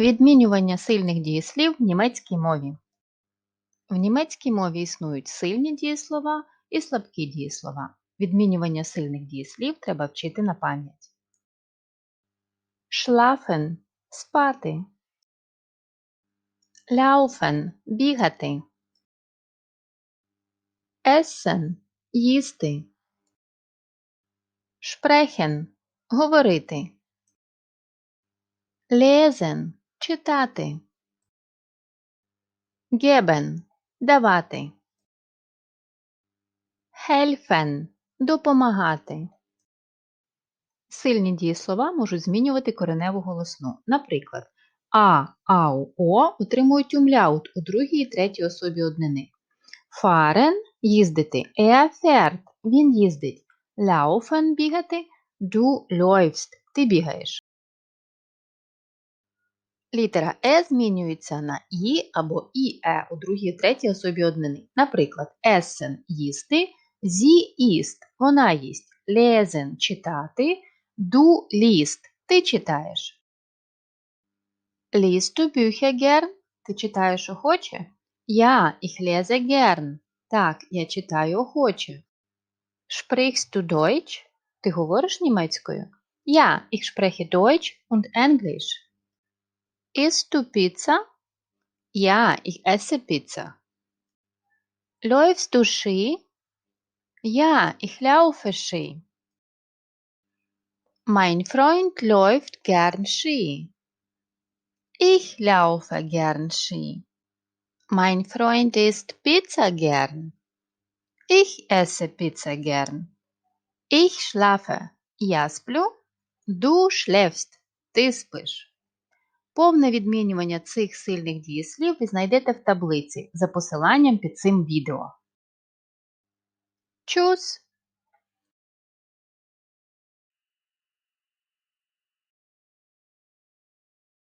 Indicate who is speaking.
Speaker 1: Відмінювання сильних дієслів в німецькій мові. В німецькій мові існують сильні дієслова і слабкі дієслова. Відмінювання сильних дієслів треба вчити на пам'ять. Schlafen – спати. Laufen – бігати. Essen – їсти. Sprechen – говорити. Lesen – читати. Geben – давати. Helfen – допомагати. Сильні дієслова можуть змінювати кореневу голосну. Наприклад, а, ау, о отримують умляут у другій і третій особі однини. Fahren – їздити. Fährt – він їздить. Laufen – бігати. Du läufst – ти бігаєш. Літера Е змінюється на І або ІЕ у другій третій особі однини. Наприклад, essen – їсти, sie isst – вона їсть, lesen – читати, du liest – ти читаєш. Du Bücher gern? Ти читаєш охоче? Ja, ich lese gern. Так, я читаю охоче. Sprichst du Deutsch? Ти говориш німецькою? Ja, ich spreche Deutsch und Englisch. Isst du Pizza? Ja, ich esse Pizza. Läufst du Ski? Ja, ich laufe Ski. Mein Freund läuft gern Ski. Ich laufe gern Ski. Mein Freund isst Pizza gern. Ich esse Pizza gern. Ich schlafe. Я сплю. Du schläfst. Ти спиш. Повне відмінювання цих сильних дієслів ви знайдете в таблиці за посиланням під цим відео. Чус!